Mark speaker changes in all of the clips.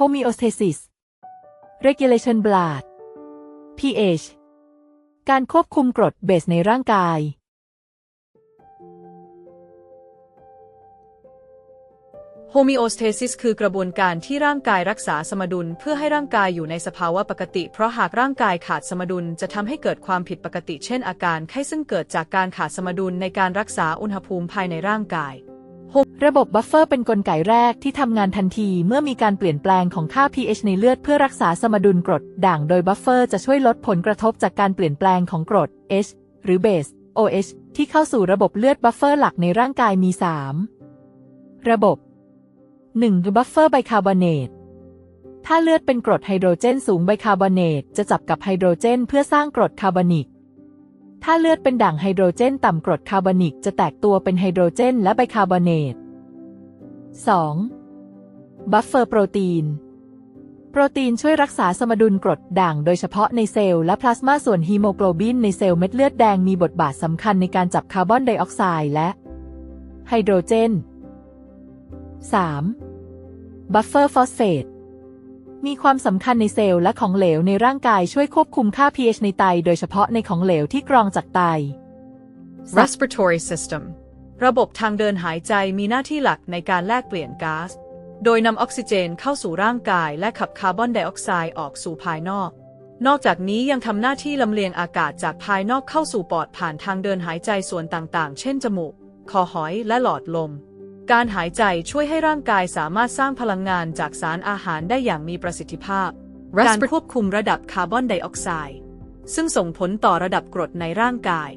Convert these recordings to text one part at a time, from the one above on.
Speaker 1: homeostasis regulation blood pH การควบคุมกรดเบสในร่างกาย
Speaker 2: โฮมิโอสเทซิสคือกระบวนการที่ร่างกายรักษาสมดุล เพื่อให้ร่างกายอยู่ในสภาวะปกติ เพราะหากร่างกายขาดสมดุลจะทำให้เกิดความผิดปกติ เช่นอาการไข้ซึ่งเกิดจากการขาดสมดุลในการรักษาอุณหภูมิภายในร่างกาย
Speaker 1: ระบบบัฟเฟอร์เป็นนกลไกแรกที่ทำงานทันทีเมื่อมีการเปลี่ยนแปลงของค่า pH ในเลือดเพื่อรักษาสมดุลกรด ด่างโดยบัฟเฟอร์จะช่วยลดผลกระทบจากการเปลี่ยนแปลงของกรด H หรือเบส OH ที่เข้าสู่ระบบเลือดบัฟเฟอร์หลักในร่างกายมี 3 ระบบ 1. บัฟเฟอร์ไบคาร์บอเนตถ้าเลือดเป็นกรดไฮโดรเจนสูงไบคาร์บอเนตจะจับกับไฮโดรเจนเพื่อสร้างกรดคาร์บอนิก ถ้าเลือดเป็นด่างไฮโดรเจนต่ำกรดคาร์บอนิกจะแตกตัวเป็นไฮโดรเจนและไบคาร์บอเนต 2. บัฟเฟอร์โปรตีน โปรตีนช่วยรักษาสมดุลกรดด่างโดยเฉพาะในเซลล์และพลาสมาส่วนฮีโมโกลบินในเซลล์เม็ดเลือดแดงมีบทบาทสำคัญในการจับคาร์บอนไดออกไซด์และไฮโดรเจน 3. บัฟเฟอร์ฟอสเฟต มีความสำคัญในเซลล์และของเหลวในร่างกายช่วยควบคุมค่า pH ในไต โดยเฉพาะในของเหลวที่กรองจากไต
Speaker 2: respiratory system ระบบทางเดินหายใจมีหน้าที่หลักในการแลกเปลี่ยนก๊าซ โดยนำออกซิเจนเข้าสู่ร่างกาย และขับคาร์บอนไดออกไซด์ออกสู่ภายนอก นอกจากนี้ยังทำหน้าที่ลำเลียงอากาศจากภายนอกเข้าสู่ปอดผ่านทางเดินหายใจส่วนต่างๆ เช่นจมูก คอหอย และหลอดลม การหายใจช่วยให้ร่างกายสามารถสร้างพลังงานจากสารอาหารได้อย่างมีประสิทธิภาพ การควบคุมระดับคาร์บอนไดออกไซด์ ซึ่งส่งผลต่อระดับกรดในร่างกาย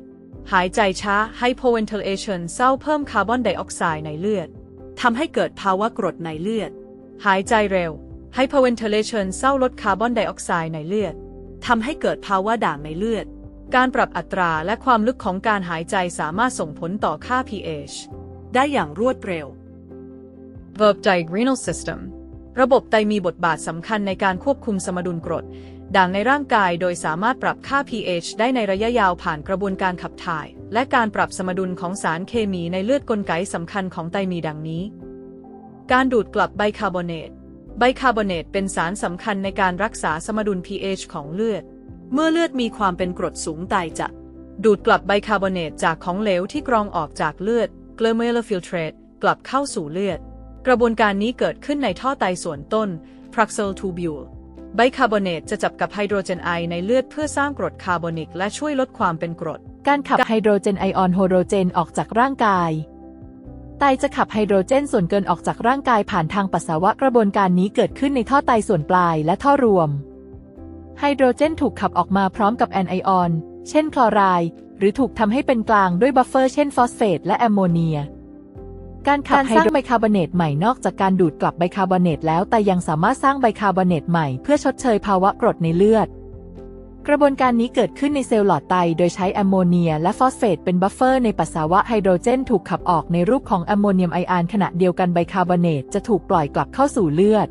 Speaker 2: หายใจช้า hypoventilation เศร้าเพิ่มคาร์บอนไดออกไซด์ในเลือด ทำให้เกิดภาวะกรดในเลือด หายใจเร็ว hypoventilation เศร้าลดคาร์บอนไดออกไซด์ในเลือด ทำให้เกิดภาวะด่างในเลือด การปรับอัตราและความลึกของการหายใจสามารถส่งผลต่อค่า pH ได้อย่างรวดเร็ว Verb diagrenal system ระบบไตมีบทบาทสำคัญในการควบคุมสมดุลกรด ด่างในร่างกายโดยสามารถปรับค่า pH ได้ในระยะยาวผ่านกระบวนการขับถ่าย และการปรับสมดุลของสารเคมีในเลือดกลไกสำคัญของไตมีดังนี้ การดูดกลับไบคาร์บอเนต ไบคาร์บอเนตเป็นสารสำคัญในการรักษาสมดุล pH ของเลือด เมื่อเลือดมีความเป็นกรดสูงไตจะดูดกลับไบคาร์บอเนตจากของเหลวที่กรองออกจากเลือด glomerular filtrate กลับเข้าสู่เลือด กระบวนการนี้เกิดขึ้นในท่อไตส่วนต้น Praxil tubule ไบคาร์บอเนตจะจับกับไฮโดรเจนไอในเลือดเพื่อสร้างกรดคาร์บอนิก และช่วยลดความเป็นกรด
Speaker 1: การขับไฮโดรเจนไอออนโฮโดรเจนออกจากร่างกายไตจะขับไฮโดรเจนส่วนเกินออกจากร่างกายผ่านทางปัสสาวะกระบวนการนี้เกิดขึ้นในท่อไตส่วนปลายและท่อรวม ไฮโดรเจนถูกขับออกมาพร้อมกับแอนไอออน เช่นคลอไรด์หรือถูกทำให้เป็นกลางด้วยบัฟเฟอร์เช่นฟอสเฟตและแอมโมเนีย การขับสร้างไบคาร์บอเนตใหม่นอกจากการดูดกลับไบคาร์บอเนตแล้วแต่ยังสามารถสร้างไบคาร์บอเนตใหม่เพื่อชดเชยภาวะกรดในเลือด กระบวนการนี้เกิดขึ้นในเซลล์หลอดไตโดยใช้แอมโมเนียและฟอสเฟตเป็นบัฟเฟอร์ในปัสสาวะไฮโดรเจนถูกขับออกในรูปของแอมโมเนียมไอออนขณะเดียวกันไบคาร์บอเนตจะถูกปล่อยกลับเข้าสู่เลือด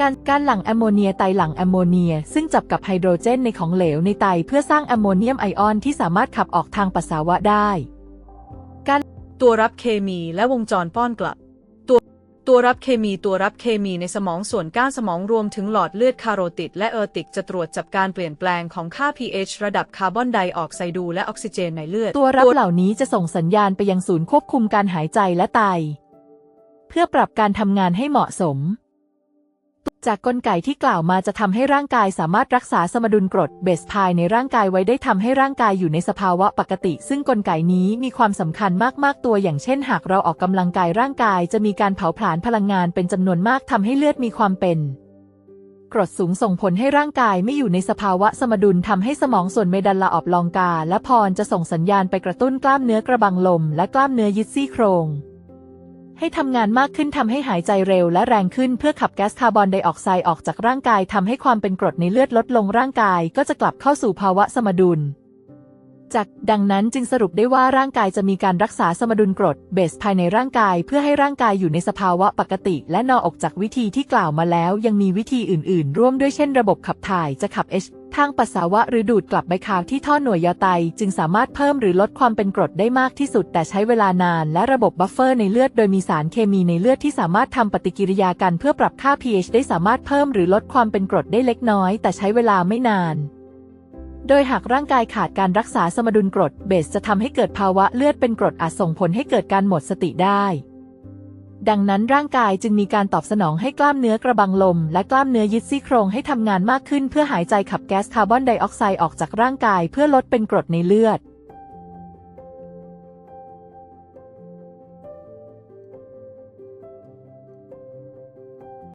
Speaker 1: การการหลั่งแอมโมเนียไตหลั่งแอมโมเนีย ซึ่งจับกับไฮโดรเจนในของเหลวในไตเพื่อสร้างแอมโมเนียมไอออนที่สามารถขับออกทางปัสสาวะได้ การ
Speaker 2: ตัวรับเคมีและวงจรป้อนกลับ ตัวตัวรับเคมีตัวรับเคมีในสมองส่วนก้านสมองรวมถึงหลอดเลือดคาโรติดและเออร์ติกจะตรวจจับการเปลี่ยนแปลงของค่า pH ระดับคาร์บอนไดออกไซด์และออกซิเจนในเลือด
Speaker 1: ตัวรับเหล่านี้จะส่งสัญญาณไปยังศูนย์ควบคุมการหายใจและไต เพื่อปรับการทำงานให้เหมาะสม จากกลไกที่กล่าวมาจะทำให้ร่างกายสามารถรักษาสมดุลกรดเบสภายในร่างกายไว้ได้ทำให้ร่างกายอยู่ในสภาวะปกติ ซึ่งกลไกนี้มีความสำคัญมากๆตัวอย่างเช่น หากเราออกกำลังกายร่างกาย จะมีการเผาผลาญพลังงานเป็นจำนวนมากทำให้เลือดมีความเป็น กรดสูงส่งผลให้ร่างกายไม่อยู่ในสภาวะสมดุลทำให้สมองส่วนเมดัลลาออบลองกา และพรจะส่งสัญญาณไปกระตุ้นกล้ามเนื้อกระบังลม และกล้ามเนื้อยึดซี่โครง ให้ทำงานมากขึ้นทำให้หายใจเร็วและแรงขึ้นเพื่อขับแก๊สคาร์บอนไดออกไซด์ออกจากร่างกายทำให้ความเป็นกรดในเลือดลดลงร่างกายก็จะกลับเข้าสู่ภาวะสมดุล จากดังนั้นจึงสรุปได้ว่าร่างกายจะมีการรักษาสมดุลกรดเบสภายในร่างกาย เพื่อให้ร่างกายอยู่ในสภาวะปกติ และนอออกจากวิธีที่กล่าวมาแล้ว ยังมีวิธีอื่น ๆ ร่วมด้วยเช่น ระบบขับถ่ายจะขับ H ทางปัสสาวะหรือดูดกลับไปคาวที่ท่อหน่วยยาไต จึงสามารถเพิ่มหรือลดความเป็นกรดได้มากที่สุด แต่ใช้เวลานานและระบบบัฟเฟอร์ในเลือดโดยมีสารเคมีในเลือดที่สามารถทำปฏิกิริยากันเพื่อปรับค่า pH ได้สามารถเพิ่มหรือลดความเป็นกรดได้เล็กน้อย แต่ใช้เวลาไม่นาน โดยหากร่างกายขาดการรักษาสมดุลกรดเบสจะทำให้เกิดภาวะเลือดเป็นกรดอาจส่งผลให้เกิดการหมดสติได้ ดังนั้นร่างกายจึงมีการตอบสนองให้กล้ามเนื้อกระบังลม และกล้ามเนื้อยึดซี่โครงให้ทำงานมากขึ้นเพื่อหายใจขับแก๊สคาร์บอนไดออกไซด์ออกจากร่างกายเพื่อลดเป็นกรดในเลือด